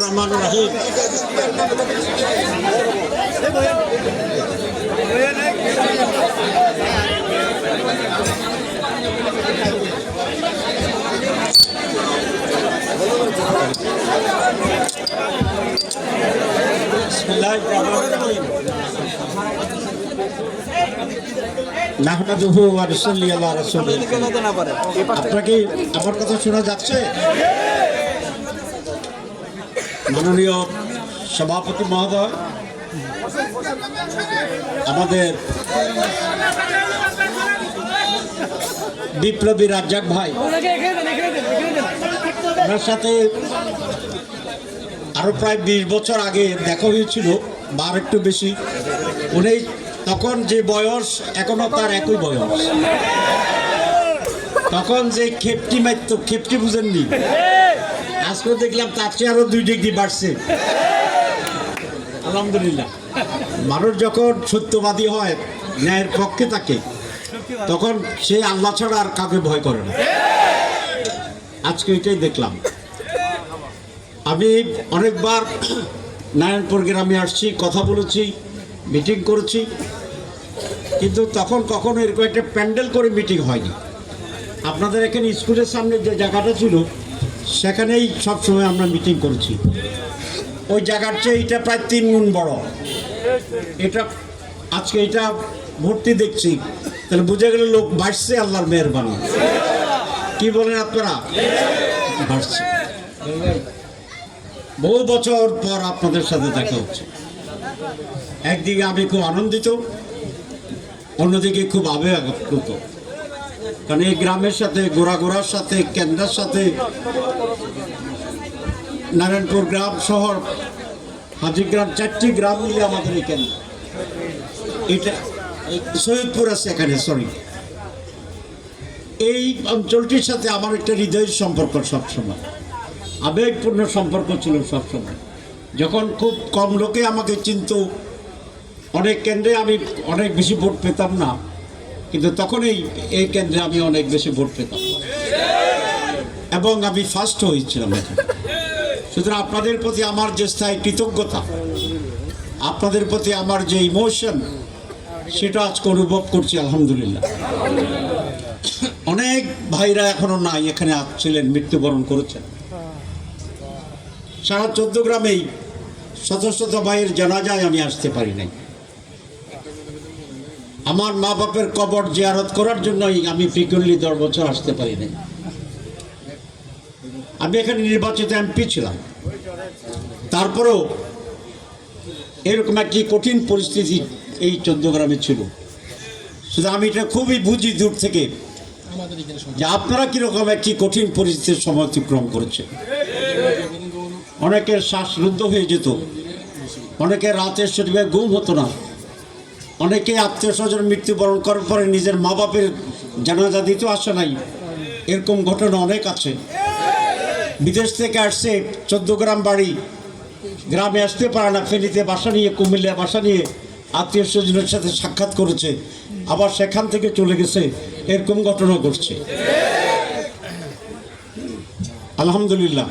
রহমান রাহিম বিসমুল্লাহ রহমান রাহিম কথা শোনা যাচ্ছে? সভাপতি মহোদয়, আমাদের বিপ্লবী রাজ্জাক ভাই, ওনার সাথে আরও প্রায় বিশ বছর আগে দেখা হয়েছিল, বা আর একটু বেশি। উনি তখন যে বয়স এখনও তার একই বয়স। তখন যে খেপটি মারত, খেপটি বুঝেননি? আজকে দেখলাম তার চেয়ে আরও দুই ডিগ্রি বাড়ছে। আলহামদুলিল্লাহ। মানুষ যখন সত্যবাদী হয়, ন্যায়ের পক্ষে থাকে, তখন সে আল্লাহ ছাড়া আর কাউকে ভয় করে না। আজকে এটাই দেখলাম। আমি অনেকবার নারায়ণপুর গ্রামে আসছি, কথা বলেছি, মিটিং করেছি। কিন্তু তখন কখনো এরকম একটা প্যান্ডেল করে মিটিং হয়নি। আপনাদের এখানে স্কুলের সামনে যে জায়গাটা ছিল, সেখানেই সবসময় আমরা মিটিং করেছি। ওই জায়গার চেয়ে এটা প্রায় তিন গুণ বড়। এটা আজকে এটা ভর্তি দেখছি। তাহলে বুঝে গেলে লোক বাড়ছে আল্লাহর মেহরবানি। কি বলেন আপনারা? বাড়ছে বহু বছর পর আপনাদের সাথে দেখা হচ্ছে। একদিকে আমি খুব আনন্দিত অন্যদিকে খুব আবেগাপ্লুত কারণ এই গ্রামের সাথে গোড়াগোড়ার সাথে, কেন্দ্রার সাথে নারায়ণপুর গ্রাম শহর হাজিগ্রাম চারটি গ্রাম মিলে আমাদের এই কেন্দ্র। এটা সৈয়দপুর আছে এখানে সরি এই অঞ্চলটির সাথে আমার একটা হৃদয়ের সম্পর্ক সবসময়। আবেগপূর্ণ সম্পর্ক ছিল সবসময়। যখন খুব কম লোকে আমাকে চিনত অনেক কেন্দ্রে আমি অনেক বেশি ভোট পেতাম না, কিন্তু তখন এই এই কেন্দ্রে আমি অনেক বেশি ভোট পেতাম। এবং আমি ফার্স্ট হয়েছিলাম এখানে সুতরাং আপনাদের প্রতি আমার যে স্থায়ী কৃতজ্ঞতা, আপনাদের প্রতি আমার যে ইমোশন সেটা আজকে অনুভব করছি, আলহামদুলিল্লাহ। অনেক ভাইরা এখনও নাই, এখানে ছিলেন মৃত্যুবরণ করেছেন। সারা চোদ্দ গ্রামেই শত শত ভাইয়ের জানাজায় আমি আসতে পারি নাই। আমার মা বাপের কবর জিয়ারত করার জন্যই আমি ফ্রিকুয়েন্টলি দশ বছর আসতে পারি নাই। আমি এখানে নির্বাচিত এমপি ছিলাম। তারপরেও এরকম একটি কঠিন পরিস্থিতি এই চোদ্দ গ্রামে ছিল। শুধু আমি এটা খুবই বুঝি দূর থেকে যে আপনারা কীরকম একটি কঠিন পরিস্থিতির সময় অতিক্রম করেছেন অনেকের শ্বাসরুদ্ধ হয়ে যেত। অনেকের রাতের শরীরে ঘুম হতো না। অনেকে আত্মীয় স্বজন মৃত্যুবরণ করার পরে নিজের মা বাপের জানাজা দিতেও আসে নাই। এরকম ঘটনা অনেক আছে। বিদেশ থেকে আসছে চোদ্দ গ্রাম বাড়ি। গ্রামে আসতে পারে না, ফেনীতে বাসা নিয়ে, কুমিল্লায় বাসা নিয়ে আত্মীয় স্বজনের সাথে সাক্ষাৎ করেছে। আবার সেখান থেকে চলে গেছে। এরকম ঘটনা ঘটছে। আলহামদুলিল্লাহ।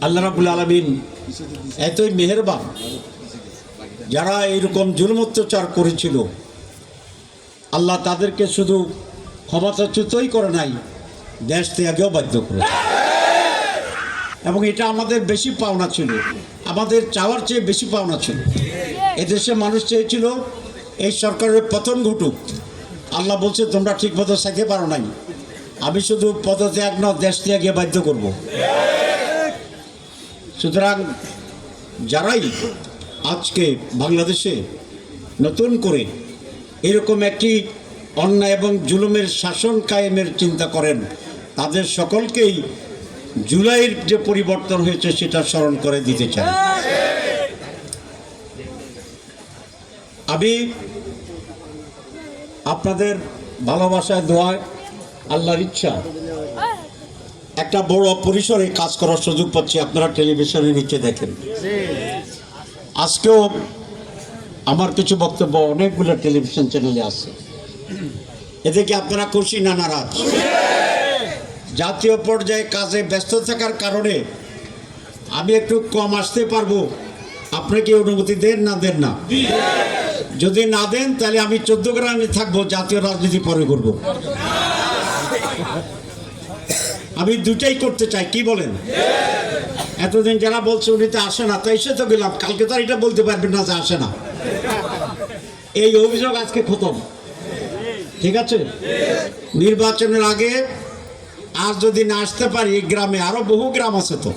আল্লাহ রাবুল আলমিন এতই মেহেরবান যারা এইরকম জুলুম অত্যাচার করেছিল, আল্লাহ তাদেরকে শুধু ক্ষমতাচ্যুতই করে নাই, দেশ ত্যাগেও বাধ্য করে এবং এটা আমাদের বেশি পাওনা ছিল, আমাদের চাওয়ার চেয়ে বেশি পাওনা ছিল। এদেশে মানুষ চেয়েছিল, এই সরকারের পতন ঘটুক। আল্লাহ বলছে, তোমরা ঠিক মতো সাইতে পারো নাই। আমি শুধু পদত্যাগ না দেশ ত্যাগে বাধ্য করব। সুতরাং যারাই আজকে বাংলাদেশে নতুন করে এরকম একটি অন্যায় এবং জুলুমের শাসন কায়েমের চিন্তা করেন, তাদের সকলকেই জুলাইয়ের যে পরিবর্তন হয়েছে সেটা স্মরণ করে দিতে চাই। আমি আপনাদের ভালোবাসায়, দোয়ায়, আল্লাহর ইচ্ছা, একটা বড় পরিসরে কাজ করার সুযোগ পাচ্ছি, আপনারা টেলিভিশনে নিচে দেখেন। আজকেও আমার কিছু বক্তব্য অনেকগুলো টেলিভিশন চ্যানেলে আছে। এতে কি আপনারা খুশি না নারাজ? জাতীয় পর্যায়ে কাজে ব্যস্ত থাকার কারণে আমি একটু কম আসতে পারব। আপনি কি অনুমতি দেন না দেন না? যদি না দেন, তাহলে আমি চোদ্দ গ্রামে থাকব, জাতীয় রাজনীতি পরে করব। আমি দুটাই করতে চাই, কি বলেন? এতদিন যারা বলছে উনি তো আসে না, তাই সে তো গেলাম। কালকে তো এটা বলতে পারবেন না যে আসে না। এই অভিযোগ আজকে খতম। ঠিক আছে? নির্বাচনের আগে আর যদি না আসতে পারি গ্রামে আরও বহু গ্রাম আছে তো।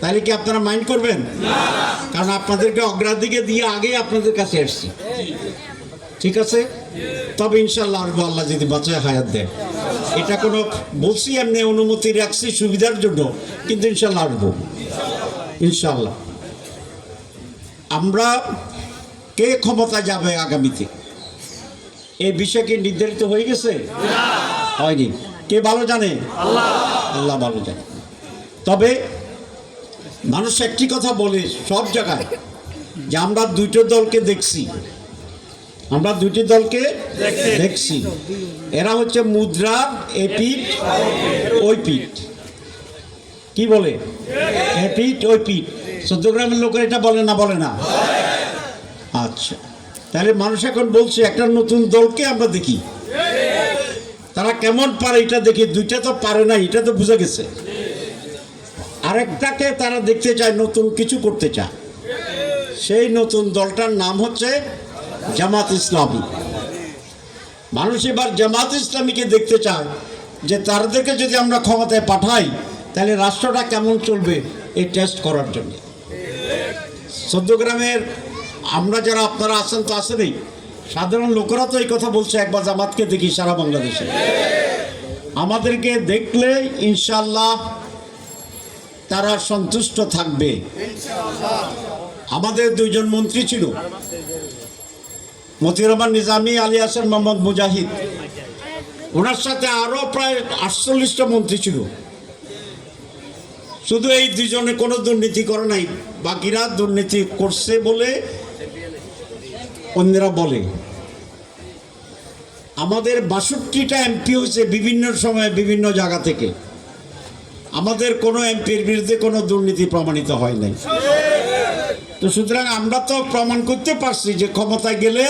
তাহলে কি আপনারা মাইন্ড করবেন? কারণ আপনাদেরকে অগ্রাধিকার দিয়ে আগে আপনাদের কাছে এসছি ঠিক আছে? তবে ইনশাল্লাহ আল্লাহ যদি বাঁচায় হায়াত দেয়। এটা কোনো বলছি এমনি অনুমতি রাখছি সুবিধার জন্য, কিন্তু ইনশাল্লাহ আসব। ইনশাল্লাহ। আমরা কে ক্ষমতা যাবে আগামীতে? এই বিষয় কি নির্ধারিত হয়ে গেছে? হয়নি। কে ভালো জানে? আল্লাহ ভালো জানে। তবে মানুষ একটি কথা বলে সব জায়গায়, যে আমরা দুইটো দলকে দেখছি। আমরা দুটি দলকে দেখছি। এরা হচ্ছে মুদ্রা এ পিঠ ওই পিঠ কি বলে? এ পিঠ ওই পিঠ চোদ্দগ্রামের লোকের এটা বলে না বলে না। আচ্ছা। তাহলে মানুষ এখন বলছে একটা নতুন দলকে আমরা দেখি। তারা কেমন পারে এটা দেখি দুইটা তো পারে না এটা তো বুঝে গেছে। আরেকটাকে তারা দেখতে চায় নতুন কিছু করতে চায়। সেই নতুন দলটার নাম হচ্ছে জামাত ইসলামী। মানুষ এবার জামাত ইসলামীকে দেখতে চায় যে তাদেরকে যদি আমরা ক্ষমতায় পাঠাই, তাহলে রাষ্ট্রটা কেমন চলবে এই টেস্ট করার জন্য। চোদ্দগ্রামের আমরা যারা আপনারা আছেন তো আসেনই সাধারণ লোকেরা তো এই কথা বলছে, একবার জামাতকে দেখি সারা বাংলাদেশে। আমাদেরকে দেখলে ইনশাল্লাহ তারা সন্তুষ্ট থাকবে। আমাদের দুইজন মন্ত্রী ছিল মতিউর রহমান নিজামী, আলী হাসান মোহাম্মদ মুজাহিদ। ওনার সাথে আরও প্রায় আটচল্লিশটা মন্ত্রী ছিল। শুধু এই দুজনে কোনো দুর্নীতি করে নাই, বাকিরা দুর্নীতি করছে বলে অন্যরা বলে। আমাদের বাষট্টিটা এমপি হয়েছে বিভিন্ন সময়ে, বিভিন্ন জায়গা থেকে। আমাদের কোনো এমপির বিরুদ্ধে কোনো দুর্নীতি প্রমাণিত হয় নাই। তো সুতরাং আমরা তো প্রমাণ করতে পারছি যে ক্ষমতায় গেলে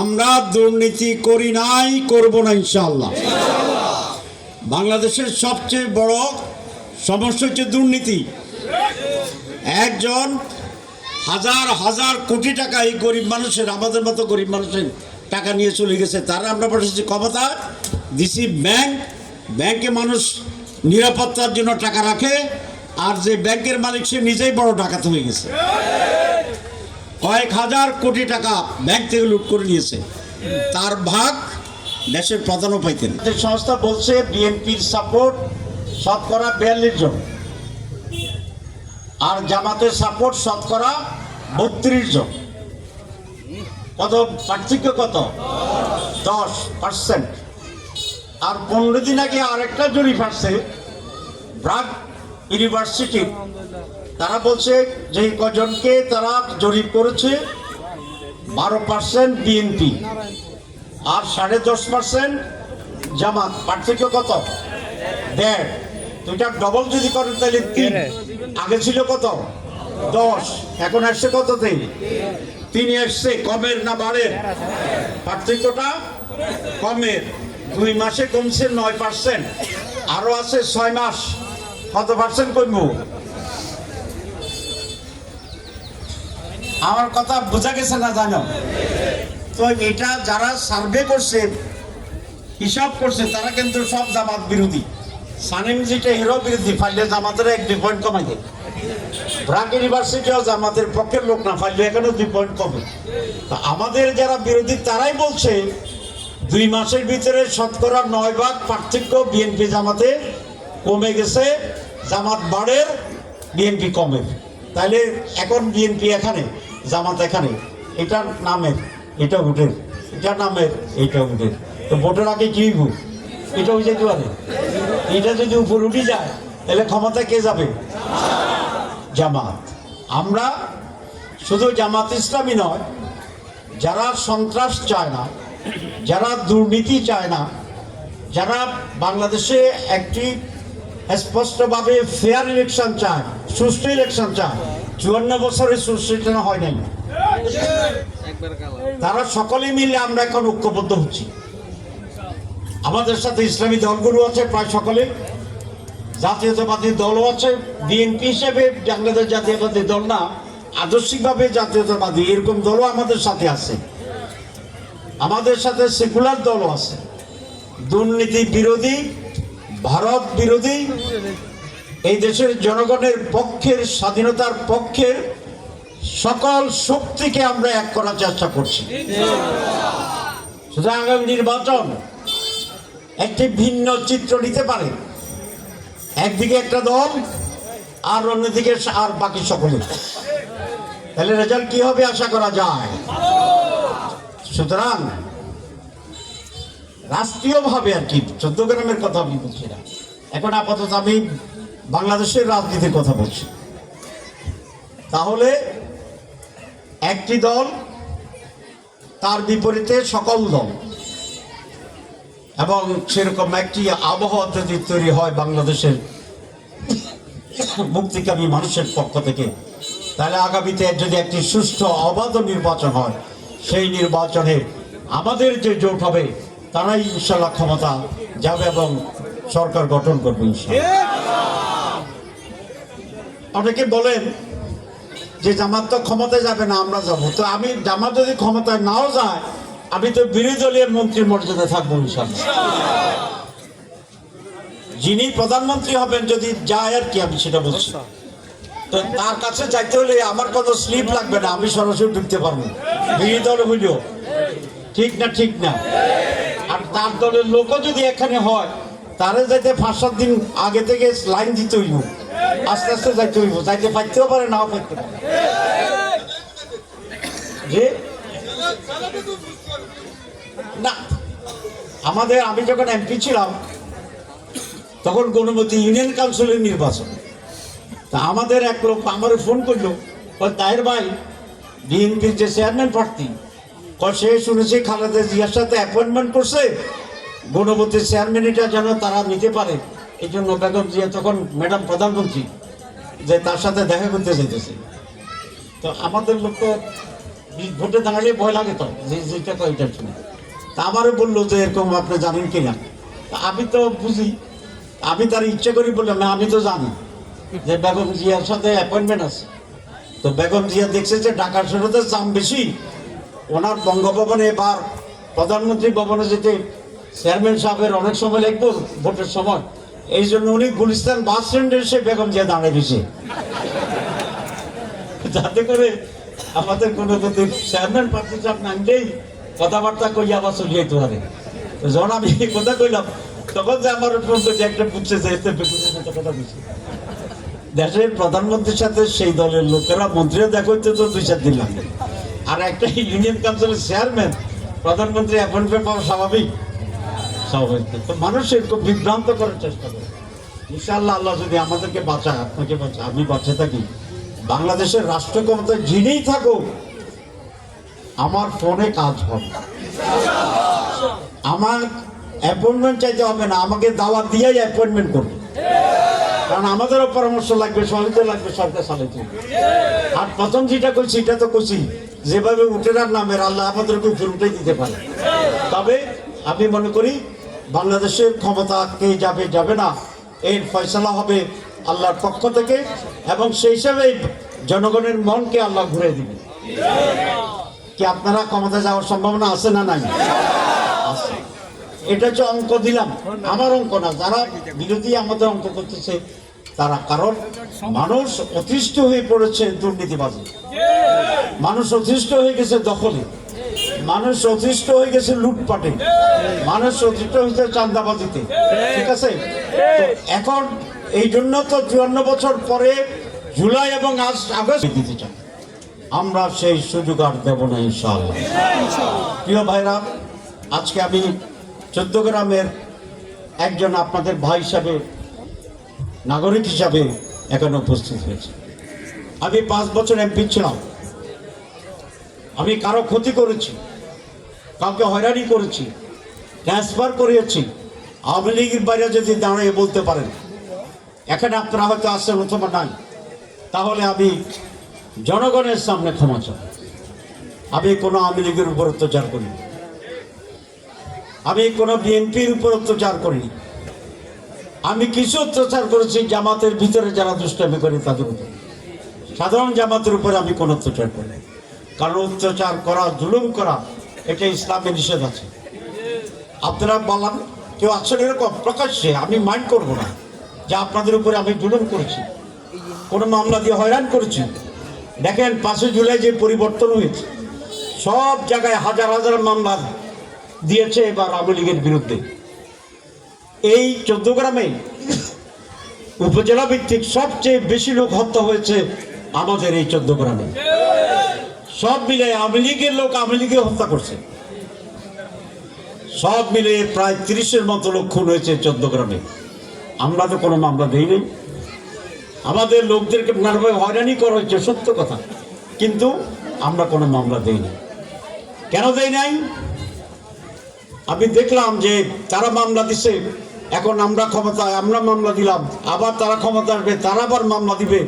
আমরা দুর্নীতি করি নাই, করব না ইনশাল্লাহ বাংলাদেশের সবচেয়ে বড় সমস্যা হচ্ছে দুর্নীতি। একজন হাজার হাজার কোটি টাকা এই গরিব মানুষের, আমাদের মতো গরিব মানুষের টাকা নিয়ে চলে গেছে। তারা আমরা বসেছি ক্ষমতা, দিছি ব্যাংক, ব্যাংকে মানুষ নিরাপত্তার জন্য টাকা রাখে। আর যে ব্যাংকের মালিক, সে নিজেই বড় ডাকাত হয়ে গেছে। কয়েক হাজার কোটি টাকা ব্যাংক থেকে লুট করে নিয়েছে। তার ভাগ দেশের প্রধানও পাইতেন। সংস্থা বলছে, বিএনপির সাপোর্ট শতকরা বিয়াল্লিশ জন। আর জামাতের সাপোর্ট শতকরা বত্রিশ জন। কত? পার্থক্য কত? দশ পার্সেন্ট। আর পনেরো দিন আগে আরেকটা জরিপ আসছে, ব্রাক ইউনিভার্সিটি। তারা বলছে যে কজনকে তারা জরিপ করেছে বারো পার্সেন্ট বিএনপি আর সাড়ে দশ পার্সেন্ট জামাত। পার্থক্য কত? দেড়। দুইটা ডবল যদি করেন তাহলে তিন। আগে ছিল কত? দশ। এখন আসছে কত তিন তিনি আসছে। কমের না বাড়ের পার্থক্যটা কমের। দুই মাসে কমছে নয় পার্সেন্ট আরও আছে ছয় মাস। কত পার্সেন্ট কমবো আমার কথা বোঝা গেছে না জানো? তো এটা যারা সার্ভে করছে, হিসাব করছে, তারা কিন্তু সব জামাত বিরোধী। সানিম যেটা হিরো বিরোধী, ফাইলে জামাতের এক দুই পয়েন্ট কমাই দেয়। ব্রাক ইউনিভার্সিটিও জামাতের পক্ষের লোক না, ফাইলে এখানেও দুই পয়েন্ট কমে। আমাদের যারা বিরোধী, তারাই বলছে, দুই মাসের ভিতরে শতকরা নয় ভাগ পার্থক্য বিএনপি জামাতে কমে গেছে, জামাত বাড়ের, বিএনপি কমে। তাহলে এখন বিএনপি এখানে, জামাত এখানে এটা নামের, এটা উঠের এটা নামের, এটা উঠের তো ভোটের আগে কি হইব? এটা যেতে পারে এটা যদি উপর উঠে যায় তাহলে ক্ষমতা কে যাবে? জামাত। আমরা শুধু জামাত ইসলামী নয়, যারা সন্ত্রাস চায় না, যারা দুর্নীতি চায় না, যারা বাংলাদেশে একটি স্পষ্টভাবে ফেয়ার ইলেকশন চায় সুষ্ঠু ইলেকশন চায় চুয়ান্ন বছরে সুষ্ঠু হয় নাই। তারা সকলে মিলে আমরা এখন ঐক্যবদ্ধ হচ্ছি। আমাদের সাথে ইসলামী দলগুলো আছে, প্রায় সকলে। জাতীয়তাবাদী দলও আছে। বিএনপি হিসেবে বাংলাদেশ জাতীয়তাবাদী দল না, আদর্শিকভাবে জাতীয়তাবাদী এরকম দলও আমাদের সাথে আছে। আমাদের সাথে সেকুলার দলও আছে। দুর্নীতি বিরোধী ভারত বিরোধী এই দেশের জনগণের পক্ষের, স্বাধীনতার পক্ষের সকল শক্তিকে আমরা এক করার চেষ্টা করছি। সুতরাং আগামী নির্বাচন একটি ভিন্ন চিত্র নিতে পারে। একদিকে একটা দল, আর অন্যদিকে আর বাকি সকলে। তাহলে রেজাল্ট কি হবে আশা করা যায়? সুতরাং রাষ্ট্রীয়ভাবে আর কি, চোদ্দ গ্রামের কথা আমি বলছি না। এখন আপাতত আমি বাংলাদেশের রাজনীতির কথা বলছি। তাহলে একটি দল, তার বিপরীতে সকল দল, এবং সেরকম একটি আবহাওয়া যদি তৈরি হয় বাংলাদেশের মুক্তিকামী মানুষের পক্ষ থেকে, তাহলে আগামীতে যদি একটি সুষ্ঠু, অবাধ নির্বাচন হয়, সেই নির্বাচনে আমাদের যে জোট হবে তারাই ইনশাল্লাহ ক্ষমতা যাবে এবং সরকার গঠন করবে অনেকে বলেন যে জামাত তো ক্ষমতায় যাবে না, আমরা যাব। তো আমি জামাত যদি ক্ষমতায় নাও যায়, আমি তো বিরোধী দলীয় মন্ত্রীর মর্যাদা থাকব যিনি প্রধানমন্ত্রী হবেন যদি যায় আর কি, আমি সেটা বলছি। তো তার কাছে যাইতে হলে আমার কোনো স্লিপ লাগবে না, আমি সরাসরি ঢুকতে পারব। বিরোধী দল হইলেও ঠিক না ঠিক না? তার দলের লোকও যদি এখানে হয়, তারে যাইতে পাঁচ সাত দিন আগে থেকে লাইন দিতে হইব। আস্তে আস্তে যাইতে হইব, যাইতে পাইতেও পারে, নাও পাইতে পারে। যে না, আমাদের আমি যখন এমপি ছিলাম, তখন গণপতি ইউনিয়ন কাউন্সিলের নির্বাচন। তা আমাদের এক লোক আমার ফোন করল তাহের ভাই, বিএনপির যে চেয়ারম্যান প্রার্থী সে শুনেছি খালেদা জিয়ার সাথে অ্যাপয়েন্টমেন্ট করছে। গণপতির চেয়ারম্যান এটা যেন তারা নিতে পারে। এই জন্য বেগম জিয়া তখন ম্যাডাম প্রধানমন্ত্রী, যে তার সাথে দেখা করতে যেতেছে। তো আমাদের লোক তো ভোটে দাঁড়ালে ভয় লাগে তো, যে যেটা এটার জন্য। তা আমারও বলল যে এরকম আপনি জানেন কিনা। তা আমি তো বুঝি। আমি তার ইচ্ছে করি বললাম, না, আমি তো জানি যে বেগম জিয়ার সাথে অ্যাপয়েন্টমেন্ট আছে। তো বেগম জিয়া দেখছে যে ঢাকার শহরের দাম বেশি। ওনার বঙ্গভবনে এবার প্রধানমন্ত্রী ভবনে যেতে চেয়ারম্যান সাহেবের অনেক সময় লাগবে ভোটের সময়। এই জন্য উনি গুলিস্তান বাস স্ট্যান্ডে এসে বেগম যে দাঁড়িয়ে দিয়েছে যাতে করে আমাদের কোনো যদি চেয়ারম্যান প্রার্থী চাপ নামলেই কথাবার্তা কই আবার চলে যেতে পারে। যখন আমি এই কথা কইলাম, তখন যে আমার ফোন করছে একটা বুঝছে যে এতে বেগুনের মতো কথা বুঝছে দেশের প্রধানমন্ত্রীর সাথে সেই দলের লোকেরা মন্ত্রীরা দেখা তো দুই চার দিন লাগবে। আর একটা ইউনিয়ন কাউন্সিলের চেয়ারম্যান প্রধানমন্ত্রী অ্যাপয়েন্টমেন্ট পাওয়া স্বাভাবিক। স্বাভাবিক। তো মানুষ এরকম বিভ্রান্ত করার চেষ্টা করে ইনশাআল্লাহ আল্লাহ যদি আমাদেরকে বাঁচায় আপনাকে বাঁচায় আমি বাঁচে থাকি। বাংলাদেশের রাষ্ট্র ক্ষমতায় যিনিই থাকুক আমার ফোনে কাজ হবে। আমার অ্যাপয়েন্টমেন্ট চাইতে হবে না আমাকে দাওয়াত দিয়েই অ্যাপয়েন্টমেন্ট করবে কারণ আমাদেরও পরামর্শ লাগবে সহযোগিতা লাগবে সরকার চালাইতে আর প্রথম যেটা করছি এটা তো করছি। যেভাবে উঠেরার নামের আল্লাহ আমাদেরকে উপরে উঠে দিতে পারে। তবে আমি মনে করি, বাংলাদেশের ক্ষমতা কে যাবে যাবে না, এর ফয়সলা হবে আল্লাহর পক্ষ থেকে এবং সেই হিসাবে জনগণের মনকে আল্লাহ ঘুরে দিবে। কি আপনারা ক্ষমতা যাওয়ার সম্ভাবনা আছে না নাই? আছে। এটা হচ্ছে অঙ্ক দিলাম। আমার অঙ্ক না, যারা বিরোধী আমাদের অঙ্ক করতেছে তারা, কারণ মানুষ অতিষ্ঠ হয়ে পড়েছে দুর্নীতিবাজি। মানুষ অতিষ্ঠ হয়ে গেছে দখলে। মানুষ অতিষ্ঠ হয়ে গেছে লুটপাটে। মানুষ অতিষ্ঠ হয়েছে চান্দাবাজিতে ঠিক আছে? এখন এই জন্য তো চুয়ান্ন বছর পরে জুলাই এবং আজ আগস্ট দিতে চান আমরা সেই সুযোগ আর দেব না, ইনশাআল্লাহ। প্রিয় ভাইরা, আজকে আমি চোদ্দ গ্রামের একজন আপনাদের ভাই হিসাবে নাগরিক হিসাবে এখানে উপস্থিত হয়েছে। আমি পাঁচ বছর এমপি ছিলাম। আমি কারও ক্ষতি করেছি, কাউকে হয়রানি করেছি ট্রান্সফার করিয়েছি আওয়ামী লীগের বাইরে যদি দাঁড়িয়ে বলতে পারেন, এখানে আপনারা হয়তো আসছেন অথবা নাই, তাহলে আমি জনগণের সামনে ক্ষমা চাই। আমি কোনো আওয়ামী লীগের উপর অত্যাচার করিনি। আমি কোনো বিএনপির উপর অত্যাচার করিনি। আমি কিছু অত্যাচার করেছি, জামাতের ভিতরে যারা দুষ্টামি করে তাদের উপর। সাধারণ জামাতের উপর আমি কোনো অত্যাচার করি। কারণ অত্যাচার করা, জুলুম করা, এটা ইসলামে নিষেধ আছে। আপনারা বললাম কেউ আছেন এরকম? প্রকাশ্যে, আমি মাইন্ড করব না। যে আপনাদের উপরে আমি জুলুম করেছি। কোনো মামলা দিয়ে হয়রান করেছি। দেখেন, পাঁচই জুলাই যে পরিবর্তন হয়েছে, সব জায়গায় হাজার হাজার মামলা দিয়েছে এবার আওয়ামী লীগের বিরুদ্ধে। এই চোদ্দ গ্রামে উপজেলা ভিত্তিক সবচেয়ে বেশি লোক হত্যা হয়েছে আমাদের এই চোদ্দ গ্রামে সব মিলে আওয়ামী লীগের লোক আওয়ামী লীগে হত্যা করছে। সব মিলে প্রায় তিরিশের মতো লোক খুন হয়েছে চোদ্দ গ্রামে আমরা তো কোনো মামলা দিইনি আমাদের লোকদেরকে নানাভাবে হয়রানি করা হয়েছে, সত্য কথা। কিন্তু আমরা কোনো মামলা দিইনি কেন দেই নাই? আমি দেখলাম যে তারা মামলা দিছে। এখন আমরা ক্ষমতায়, আমরা মামলা দিলাম, আবার তারা ক্ষমতা আসবে, তারা আবার মামলা দিবে।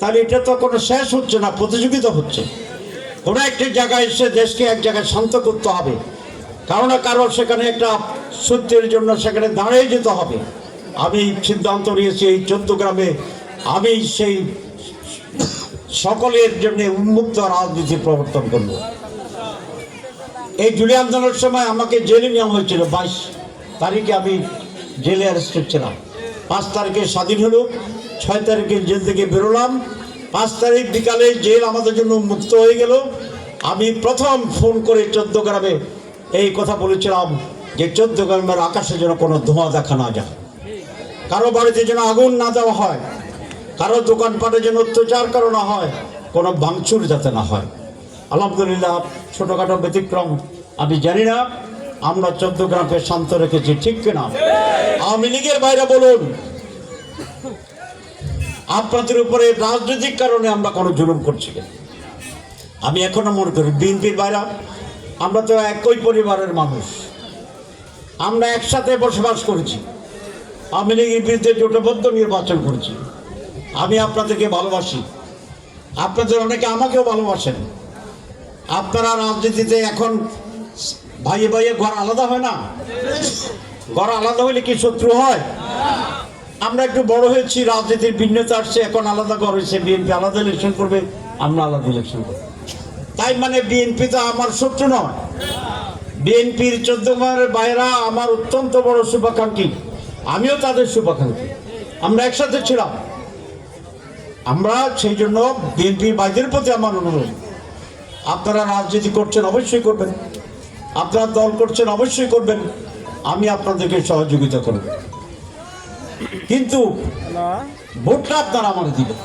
তাহলে এটা তো কোনো শেষ হচ্ছে না, প্রতিযোগিতা হচ্ছে। কোনো একটি জায়গায় এসে দেশকে এক জায়গায় শান্ত করতে হবে। কারও না কারও সেখানে একটা সত্যের জন্য সেখানে দাঁড়িয়ে যেতে হবে। আমি সিদ্ধান্ত নিয়েছি এই চোদ্দ গ্রামে, আমি সেই সকলের জন্য উন্মুক্ত রাজনীতি প্রবর্তন করব। এই জুলি আন্দোলনের সময় আমাকে জেলে নেওয়া হয়েছিল বাইশ তারিখে আমি জেলে অ্যারেস্টেড ছিলাম পাঁচ তারিখে স্বাধীন হলো, ছয় তারিখে জেল থেকে বেরোলাম। পাঁচ তারিখ বিকালে জেল আমাদের জন্য মুক্ত হয়ে গেল। আমি প্রথম ফোন করে চোদ্দ গ্রামে এই কথা বলেছিলাম যে চোদ্দ গ্রামের আকাশে যেন কোনো ধোঁয়া দেখা না যায়। কারও বাড়িতে যেন আগুন না দেওয়া হয়, কারও দোকানপাটে যেন অত্যাচার কারও না হয়, কোনো ভাঙচুর যাতে না হয়। আলহামদুলিল্লাহ, ছোটোখাটো ব্যতিক্রম, আমি জানি না। আমরা চোদ্দ গ্রামকে শান্ত রেখেছি, ঠিক কিনা? আওয়ামী লীগের বাইরে বলুন। আপনাদের উপরে রাজনৈতিক কারণে আমরা কোনো জুলুম করছি আমি এখনও মনে করি, বিএনপির বাইরা আমরা তো একই পরিবারের মানুষ। আমরা একসাথে বসবাস করেছি। আওয়ামী লীগের বিরুদ্ধে জোটবদ্ধ নির্বাচন করেছি। আমি আপনাদেরকে ভালোবাসি। আপনাদের অনেকে আমাকেও ভালোবাসেন। আপনারা রাজনীতিতে এখন ভাইয়ে ভাইয়ে ঘর আলাদা হয় না? ঘর আলাদা হলে কি শত্রু হয়? আমরা একটু বড় হয়েছি, রাজনীতির ভিন্নতা আসছে, এখন আলাদা ঘর হয়েছে, বিএনপি আলাদা ইলেকশন করবে, আমরা আলাদা ইলেকশন করব। তাই মানে বিএনপি তো আমার শত্রু নয়। বিএনপির চোদ্দ মায়ের বাইরা আমার অত্যন্ত বড় শুভাকাঙ্ক্ষী। আমিও তাদের শুভাকাঙ্ক্ষী। আমরা একসাথে ছিলাম। আমরা সেই জন্য বিএনপির বাইদের প্রতি আমার অনুরোধ। আপনারা রাজনীতি করছেন, অবশ্যই করবেন। আপনারা দল করছেন অবশ্যই করবেন। আমি আপনাদেরকে সহযোগিতা করব। কিন্তু ভোটটা আপনারা আমাকে দিবেন।